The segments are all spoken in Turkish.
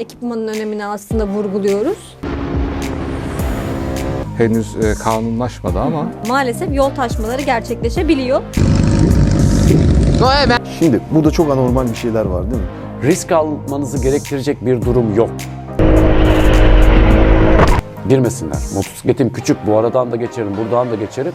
ekipmanın önemini aslında vurguluyoruz. Henüz e, kanunlaşmadı ama Maalesef yol taşmaları gerçekleşebiliyor. Şimdi burada çok anormal bir şeyler var değil mi? risk almanızı gerektirecek bir durum yok. Girmesinler. Motosikletim küçük, bu aradan da geçerim, buradan da geçerim.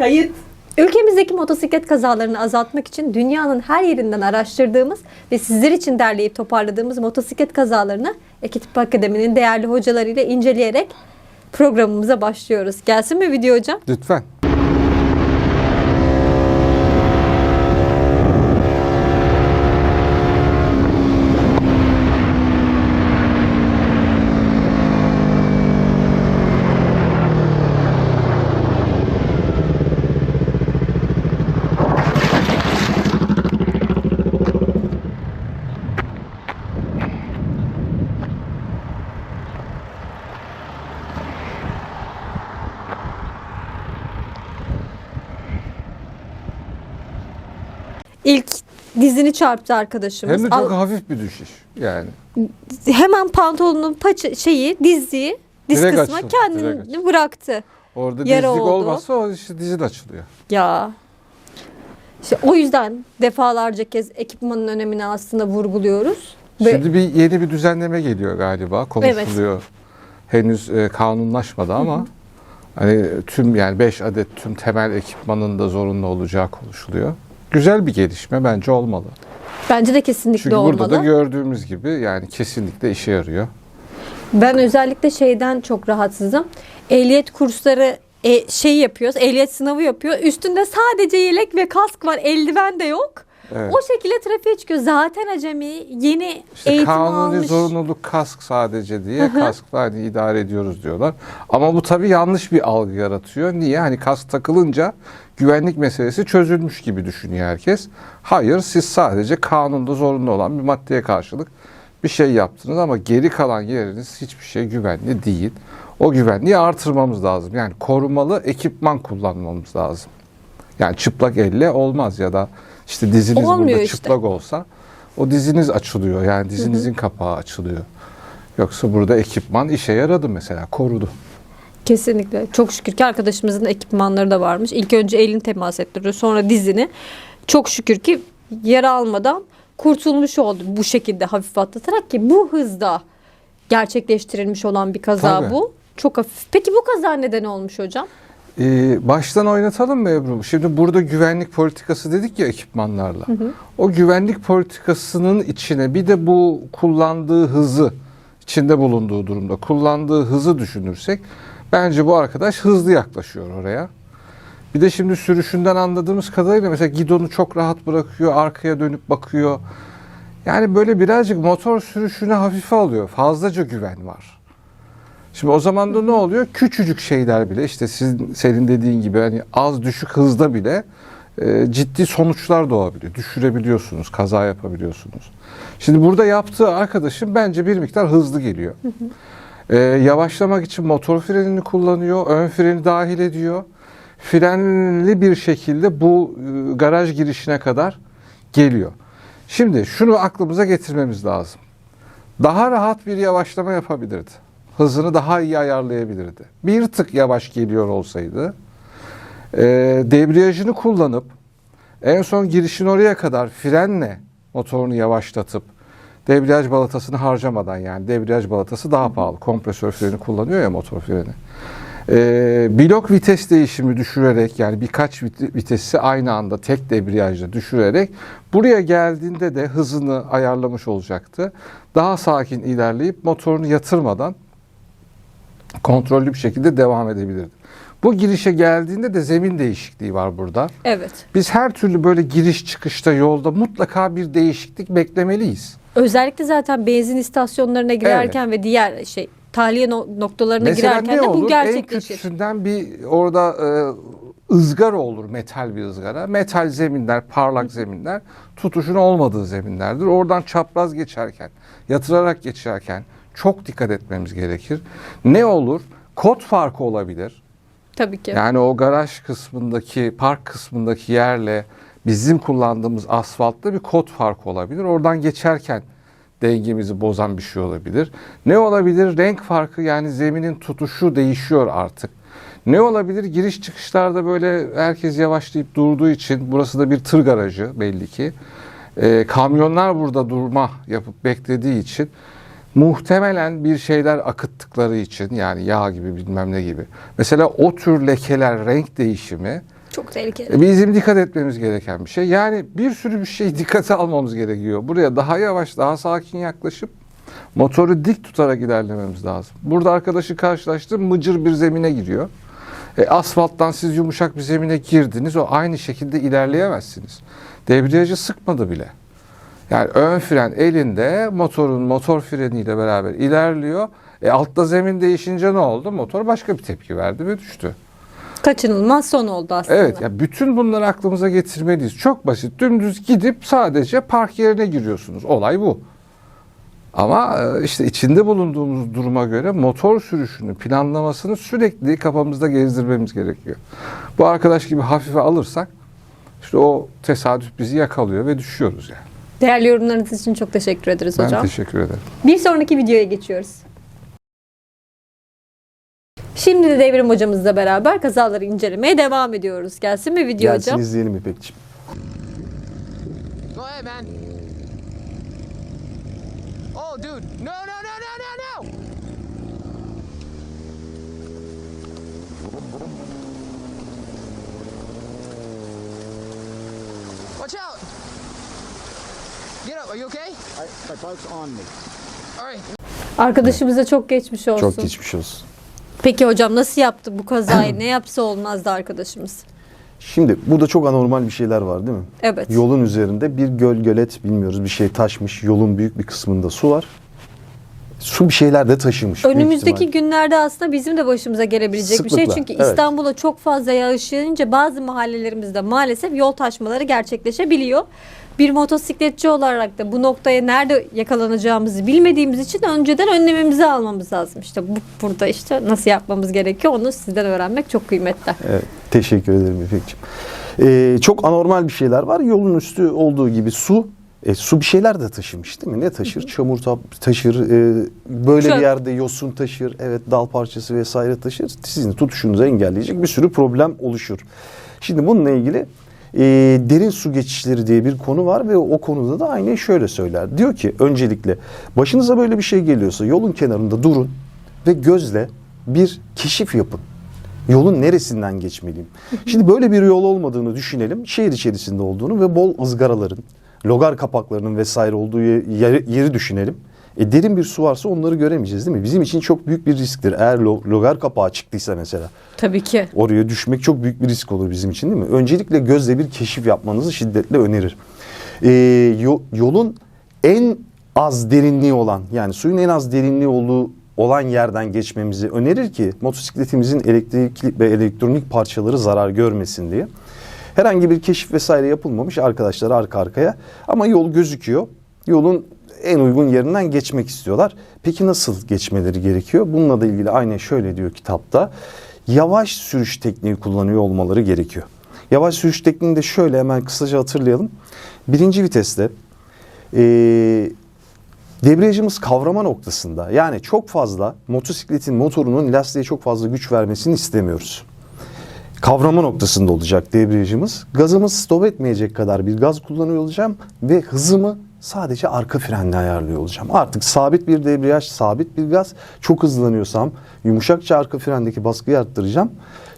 Kayıt. Ülkemizdeki motosiklet kazalarını azaltmak için dünyanın her yerinden araştırdığımız ve sizler için derleyip toparladığımız motosiklet kazalarını Ekip Akademi'nin değerli hocalarıyla inceleyerek programımıza başlıyoruz. Gelsin mi video hocam? lütfen. İlk dizini çarptı arkadaşımız. Hem de çok Al- hafif bir düşüş yani. hemen pantolonun paça şeyi, dizliği, diz Direkt kısmı açıldı, kendini direkt açıldı. bıraktı. Orada Yara dizlik oldu. olmazsa o işte dizin açılıyor. Ya. İşte o yüzden defalarca kez ekipmanın önemini aslında vurguluyoruz. Ve Şimdi bir yeni bir düzenleme geliyor galiba. Konuşuluyor. Henüz e, kanunlaşmadı ama hani tüm yani 5 adet tüm temel ekipmanın da zorunlu olacağı konuşuluyor. Güzel bir gelişme bence olmalı. bence de kesinlikle Çünkü olmalı. burada da gördüğümüz gibi yani kesinlikle işe yarıyor. Ben özellikle şeyden çok rahatsızım. Ehliyet kursları e, şey yapıyoruz, ehliyet sınavı yapıyor. Üstünde sadece yelek ve kask var, eldiven de yok. Evet. O şekilde trafiğe çıkıyor. Zaten acemi, yeni İşte eğitim kanuni almış. zorunluluk kask sadece diye kaskla hani idare ediyoruz diyorlar. Ama bu tabii yanlış bir algı yaratıyor. Niye? Hani kask takılınca güvenlik meselesi çözülmüş gibi düşünüyor herkes. Hayır siz sadece kanunda zorunlu olan bir maddeye karşılık bir şey yaptınız ama geri kalan yeriniz hiçbir şey güvenli değil. O güvenliği artırmamız lazım. Yani korumalı ekipman kullanmamız lazım. Yani çıplak elle olmaz ya da işte diziniz Olmuyor burada işte. çıplak olsa o diziniz açılıyor. Yani dizinizin kapağı açılıyor. Yoksa burada ekipman işe yaradı mesela, korudu. Kesinlikle. Çok şükür ki arkadaşımızın ekipmanları da varmış. İlk önce elini temas ettiriyor, sonra dizini. Çok şükür ki yara almadan kurtulmuş oldu bu şekilde hafif atlatarak ki bu hızda gerçekleştirilmiş olan bir kaza Tabii. bu. Çok hafif. Peki bu kaza neden olmuş hocam? Ee, baştan oynatalım mı Ebru? Şimdi burada güvenlik politikası dedik ya ekipmanlarla. O güvenlik politikasının içine bir de bu kullandığı hızı içinde bulunduğu durumda kullandığı hızı düşünürsek bence bu arkadaş hızlı yaklaşıyor oraya. Bir de şimdi sürüşünden anladığımız kadarıyla mesela gidonu çok rahat bırakıyor, arkaya dönüp bakıyor. Yani böyle birazcık motor sürüşünü hafife alıyor. Fazlaca güven var. Şimdi o zaman da ne oluyor? Küçücük şeyler bile işte sizin senin dediğin gibi hani az düşük hızda bile e, ciddi sonuçlar doğabiliyor. Düşürebiliyorsunuz, kaza yapabiliyorsunuz. Şimdi burada yaptığı arkadaşım bence bir miktar hızlı geliyor. E, yavaşlamak için motor frenini kullanıyor, ön freni dahil ediyor. Frenli bir şekilde bu e, garaj girişine kadar geliyor. Şimdi şunu aklımıza getirmemiz lazım. Daha rahat bir yavaşlama yapabilirdi. Hızını daha iyi ayarlayabilirdi. Bir tık yavaş geliyor olsaydı e, debriyajını kullanıp en son girişin oraya kadar frenle motorunu yavaşlatıp debriyaj balatasını harcamadan yani debriyaj balatası daha pahalı. Kompresör freni kullanıyor ya motor freni. E, blok vites değişimi düşürerek yani birkaç vit- vitesi aynı anda tek debriyajla düşürerek buraya geldiğinde de hızını ayarlamış olacaktı. Daha sakin ilerleyip motorunu yatırmadan kontrollü bir şekilde devam edebilirdi. Bu girişe geldiğinde de zemin değişikliği var burada. Evet. Biz her türlü böyle giriş çıkışta yolda mutlaka bir değişiklik beklemeliyiz. Özellikle zaten benzin istasyonlarına girerken ve diğer şey tahliye no- noktalarına Mesela girerken ne de olur? bu En gerçekleşir. kötüsünden bir orada e, ızgara olur metal bir ızgara. Metal zeminler, parlak zeminler tutuşun olmadığı zeminlerdir. Oradan çapraz geçerken, yatırarak geçerken çok dikkat etmemiz gerekir. Ne olur? Kod farkı olabilir. Tabii ki. Yani o garaj kısmındaki, park kısmındaki yerle bizim kullandığımız asfaltta bir kod farkı olabilir. Oradan geçerken dengemizi bozan bir şey olabilir. Ne olabilir? Renk farkı yani zeminin tutuşu değişiyor artık. Ne olabilir? Giriş çıkışlarda böyle herkes yavaşlayıp durduğu için burası da bir tır garajı belli ki. Ee, kamyonlar burada durma yapıp beklediği için muhtemelen bir şeyler akıttıkları için yani yağ gibi bilmem ne gibi. Mesela o tür lekeler, renk değişimi Çok tehlikeli. e, Bizim dikkat etmemiz gereken bir şey. Yani bir sürü bir şey dikkate almamız gerekiyor. Buraya daha yavaş, daha sakin yaklaşıp motoru dik tutarak ilerlememiz lazım. Burada arkadaşı karşılaştım mıcır bir zemine giriyor. E, asfalttan siz yumuşak bir zemine girdiniz. O aynı şekilde ilerleyemezsiniz. Debriyajı sıkmadı bile. Yani ön fren elinde motorun motor freniyle beraber ilerliyor. E, altta zemin değişince ne oldu? Motor başka bir tepki verdi ve düştü. Kaçınılmaz son oldu aslında. Evet ya bütün bunları aklımıza getirmeliyiz. Çok basit. Dümdüz gidip sadece park yerine giriyorsunuz. Olay bu. Ama e, işte içinde bulunduğumuz duruma göre motor sürüşünü, planlamasını sürekli kafamızda gezdirmemiz gerekiyor. Bu arkadaş gibi hafife alırsak işte o tesadüf bizi yakalıyor ve düşüyoruz yani. Değerli yorumlarınız için çok teşekkür ederiz Ben hocam. teşekkür ederim. Bir sonraki videoya geçiyoruz. Şimdi de Devrim hocamızla beraber kazaları incelemeye devam ediyoruz. Gelsin mi video Gelsin hocam? izleyelim İpekciğim. Go ahead, man. Oh, dude. No, no, no, no, no, no! Watch out! Are you okay? I, my bike's on me. All right. Arkadaşımıza çok geçmiş olsun. Çok geçmiş olsun. Peki hocam nasıl yaptı bu kazayı? ne yapsa olmazdı arkadaşımız? Şimdi burada çok anormal bir şeyler var değil mi? Evet. Yolun üzerinde bir göl gölet bilmiyoruz bir şey taşmış. Yolun büyük bir kısmında su var. Su bir şeyler de taşımış. Önümüzdeki günlerde aslında bizim de başımıza gelebilecek bir şey. Sıklıkla, Çünkü evet. İstanbul'a çok fazla yağış yağınca bazı mahallelerimizde maalesef yol taşmaları gerçekleşebiliyor. Bir motosikletçi olarak da bu noktaya nerede yakalanacağımızı bilmediğimiz için önceden önlememizi almamız lazım. İşte bu, burada işte nasıl yapmamız gerekiyor onu sizden öğrenmek çok kıymetli. Evet, teşekkür ederim İpekciğim. Ee, çok anormal bir şeyler var. Yolun üstü olduğu gibi su. E, su bir şeyler de taşımış değil mi? Ne taşır? Çamur ta- taşır. e, böyle Çöp. bir yerde yosun taşır. Evet dal parçası vesaire taşır. Sizin tutuşunuzu engelleyecek bir sürü problem oluşur. Şimdi bununla ilgili e, derin su geçişleri diye bir konu var ve o konuda da aynı şöyle söyler. Diyor ki öncelikle başınıza böyle bir şey geliyorsa yolun kenarında durun ve gözle bir keşif yapın. Yolun neresinden geçmeliyim? Şimdi böyle bir yol olmadığını düşünelim. Şehir içerisinde olduğunu ve bol ızgaraların, logar kapaklarının vesaire olduğu ye- yeri, yeri düşünelim. E derin bir su varsa onları göremeyeceğiz değil mi? Bizim için çok büyük bir risktir. Eğer lo- logar kapağı çıktıysa mesela Tabii ki. oraya düşmek çok büyük bir risk olur bizim için değil mi? Öncelikle gözle bir keşif yapmanızı şiddetle önerir. Ee, yo- yolun en az derinliği olan yani suyun en az derinliği olduğu olan yerden geçmemizi önerir ki motosikletimizin elektrikli ve elektronik parçaları zarar görmesin diye. Herhangi bir keşif vesaire yapılmamış arkadaşlar arka arkaya ama yol gözüküyor. Yolun en uygun yerinden geçmek istiyorlar. Peki nasıl geçmeleri gerekiyor? Bununla da ilgili aynen şöyle diyor kitapta. Yavaş sürüş tekniği kullanıyor olmaları gerekiyor. Yavaş sürüş tekniğini de şöyle hemen kısaca hatırlayalım. Birinci viteste eee debriyajımız kavrama noktasında yani çok fazla motosikletin motorunun lastiğe çok fazla güç vermesini istemiyoruz. Kavrama noktasında olacak debriyajımız. Gazımız stop etmeyecek kadar bir gaz kullanıyor olacağım ve hızımı sadece arka frenle ayarlıyor olacağım. Artık sabit bir debriyaj, sabit bir gaz. Çok hızlanıyorsam yumuşakça arka frendeki baskıyı arttıracağım.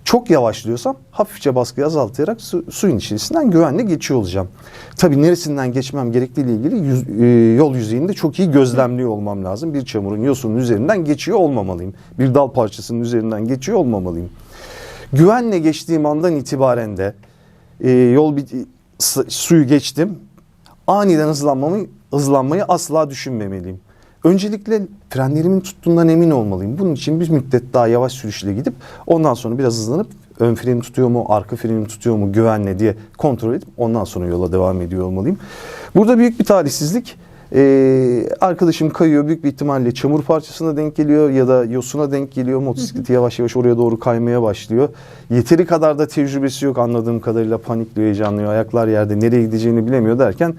Çok yavaşlıyorsam hafifçe baskıyı azaltarak su- suyun içerisinden güvenle geçiyor olacağım. Tabii neresinden geçmem gerektiği ile ilgili yüz- e, yol yüzeyinde çok iyi gözlemliyor olmam lazım. Bir çamurun yosunun üzerinden geçiyor olmamalıyım. Bir dal parçasının üzerinden geçiyor olmamalıyım. Güvenle geçtiğim andan itibaren de e, yol s- suyu geçtim. Aniden hızlanmamı hızlanmayı asla düşünmemeliyim. Öncelikle frenlerimin tuttuğundan emin olmalıyım. Bunun için bir müddet daha yavaş sürüşle gidip ondan sonra biraz hızlanıp ön frenim tutuyor mu, arka frenim tutuyor mu, güvenli diye kontrol edip ondan sonra yola devam ediyor olmalıyım. Burada büyük bir talihsizlik. Ee, arkadaşım kayıyor büyük bir ihtimalle çamur parçasına denk geliyor ya da yosuna denk geliyor. Motosikleti yavaş yavaş oraya doğru kaymaya başlıyor. Yeteri kadar da tecrübesi yok anladığım kadarıyla panikliyor, heyecanlıyor. Ayaklar yerde nereye gideceğini bilemiyor derken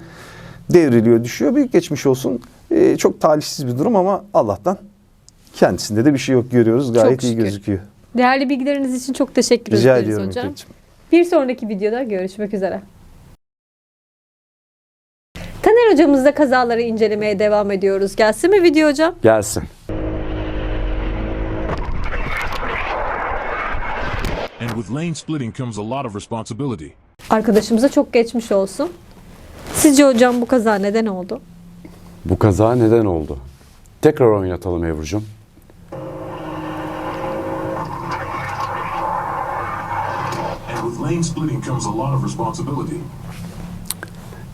devriliyor, düşüyor. Büyük geçmiş olsun. Ee, çok talihsiz bir durum ama Allah'tan kendisinde de bir şey yok görüyoruz. Gayet iyi şükür. gözüküyor. Değerli bilgileriniz için çok teşekkür Rica ederiz ediyorum hocam. İpek'ciğim. Bir sonraki videoda görüşmek üzere. Hocamızla kazaları incelemeye devam ediyoruz. Gelsin mi video hocam? Gelsin. And with lane splitting comes a lot of responsibility. Arkadaşımıza çok geçmiş olsun. Sizce hocam bu kaza neden oldu? Bu kaza neden oldu? Tekrar oynatalım Ebru'cum. And with lane splitting comes a lot of responsibility.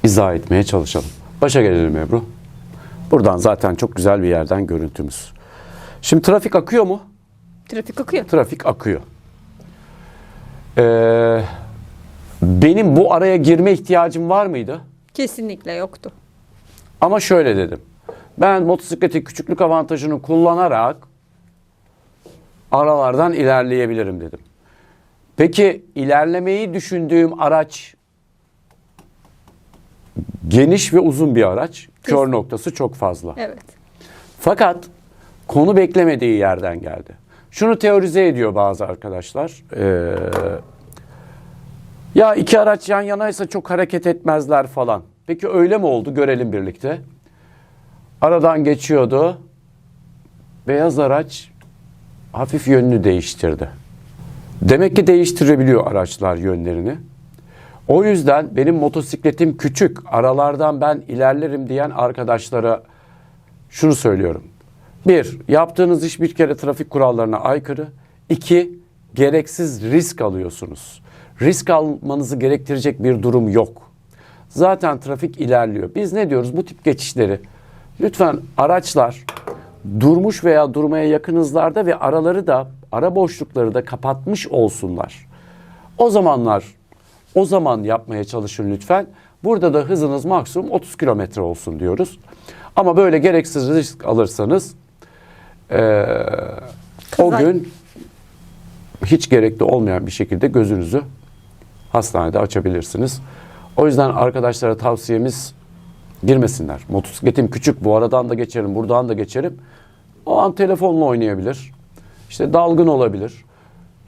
izah etmeye çalışalım. Başa gelelim Ebru. Buradan zaten çok güzel bir yerden görüntümüz. Şimdi trafik akıyor mu? Trafik akıyor. Trafik akıyor. Ee, benim bu araya girme ihtiyacım var mıydı? Kesinlikle yoktu. Ama şöyle dedim. Ben motosikletin küçüklük avantajını kullanarak aralardan ilerleyebilirim dedim. Peki ilerlemeyi düşündüğüm araç geniş ve uzun bir araç. Kör noktası çok fazla. Evet. Fakat konu beklemediği yerden geldi. Şunu teorize ediyor bazı arkadaşlar. Ee, ya iki araç yan yanaysa çok hareket etmezler falan. Peki öyle mi oldu? Görelim birlikte. Aradan geçiyordu. Beyaz araç hafif yönünü değiştirdi. Demek ki değiştirebiliyor araçlar yönlerini. O yüzden benim motosikletim küçük, aralardan ben ilerlerim diyen arkadaşlara şunu söylüyorum. Bir, yaptığınız iş bir kere trafik kurallarına aykırı. İki, gereksiz risk alıyorsunuz. Risk almanızı gerektirecek bir durum yok. Zaten trafik ilerliyor. Biz ne diyoruz bu tip geçişleri? Lütfen araçlar durmuş veya durmaya yakın hızlarda ve araları da ara boşlukları da kapatmış olsunlar. O zamanlar o zaman yapmaya çalışın lütfen. Burada da hızınız maksimum 30 kilometre olsun diyoruz. Ama böyle gereksiz risk alırsanız eee, o gün hiç gerekli olmayan bir şekilde gözünüzü hastanede açabilirsiniz. O yüzden arkadaşlara tavsiyemiz girmesinler. Motosikletim küçük bu aradan da geçerim buradan da geçerim. O an telefonla oynayabilir. İşte dalgın olabilir.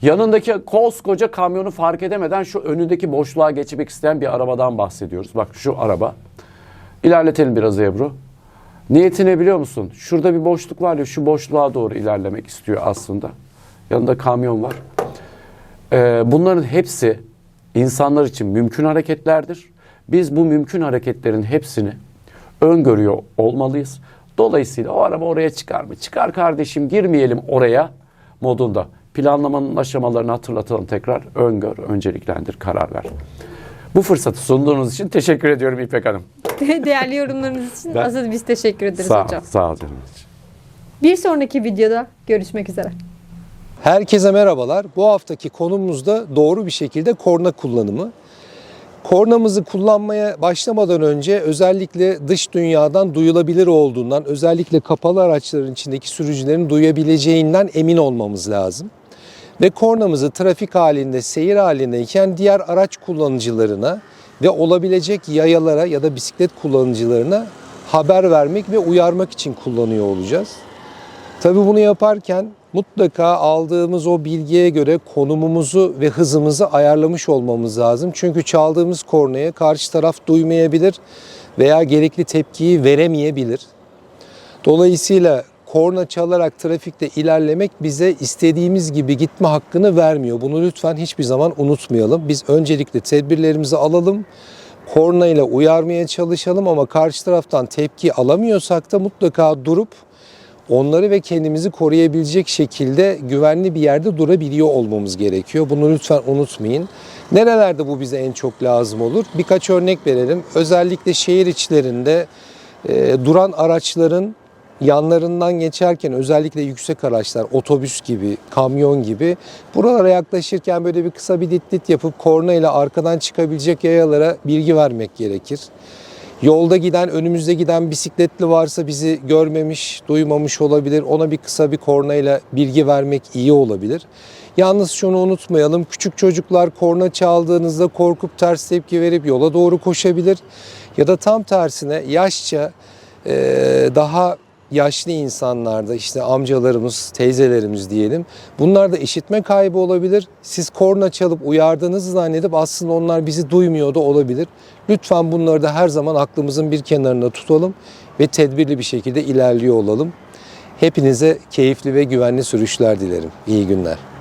Yanındaki koskoca kamyonu fark edemeden şu önündeki boşluğa geçmek isteyen bir arabadan bahsediyoruz. Bak şu araba. İlerletelim biraz Ebru. Niyeti ne biliyor musun? Şurada bir boşluk var ya şu boşluğa doğru ilerlemek istiyor aslında. Yanında kamyon var. Ee, bunların hepsi insanlar için mümkün hareketlerdir. Biz bu mümkün hareketlerin hepsini öngörüyor olmalıyız. Dolayısıyla o araba oraya çıkar mı? Çıkar kardeşim girmeyelim oraya modunda. Planlamanın aşamalarını hatırlatalım tekrar. Öngör, önceliklendir, karar ver. Bu fırsatı sunduğunuz için teşekkür ediyorum İpek Hanım. Değerli yorumlarınız için Ben- asıl biz teşekkür ederiz Sağ, hocam. sağ ol canım. Bir sonraki videoda görüşmek üzere. Herkese merhabalar. Bu haftaki konumuz da doğru bir şekilde korna kullanımı. Kornamızı kullanmaya başlamadan önce özellikle dış dünyadan duyulabilir olduğundan, özellikle kapalı araçların içindeki sürücülerin duyabileceğinden emin olmamız lazım. Ve kornamızı trafik halinde, seyir halindeyken diğer araç kullanıcılarına ve olabilecek yayalara ya da bisiklet kullanıcılarına haber vermek ve uyarmak için kullanıyor olacağız. Tabii bunu yaparken mutlaka aldığımız o bilgiye göre konumumuzu ve hızımızı ayarlamış olmamız lazım. Çünkü çaldığımız kornaya karşı taraf duymayabilir veya gerekli tepkiyi veremeyebilir. Dolayısıyla korna çalarak trafikte ilerlemek bize istediğimiz gibi gitme hakkını vermiyor. Bunu lütfen hiçbir zaman unutmayalım. Biz öncelikle tedbirlerimizi alalım. Korna ile uyarmaya çalışalım ama karşı taraftan tepki alamıyorsak da mutlaka durup onları ve kendimizi koruyabilecek şekilde güvenli bir yerde durabiliyor olmamız gerekiyor. Bunu lütfen unutmayın. Nerelerde bu bize en çok lazım olur? Birkaç örnek verelim. Özellikle şehir içlerinde e, duran araçların yanlarından geçerken özellikle yüksek araçlar, otobüs gibi, kamyon gibi buralara yaklaşırken böyle bir kısa bir dit dit yapıp korna ile arkadan çıkabilecek yayalara bilgi vermek gerekir. Yolda giden, önümüzde giden bisikletli varsa bizi görmemiş, duymamış olabilir. Ona bir kısa bir kornayla bilgi vermek iyi olabilir. Yalnız şunu unutmayalım. Küçük çocuklar korna çaldığınızda korkup ters tepki verip yola doğru koşabilir. Ya da tam tersine yaşça daha yaşlı insanlarda işte amcalarımız, teyzelerimiz diyelim. Bunlar da işitme kaybı olabilir. Siz korna çalıp uyardığınızı zannedip aslında onlar bizi duymuyor da olabilir. Lütfen bunları da her zaman aklımızın bir kenarında tutalım ve tedbirli bir şekilde ilerliyor olalım. Hepinize keyifli ve güvenli sürüşler dilerim. İyi günler.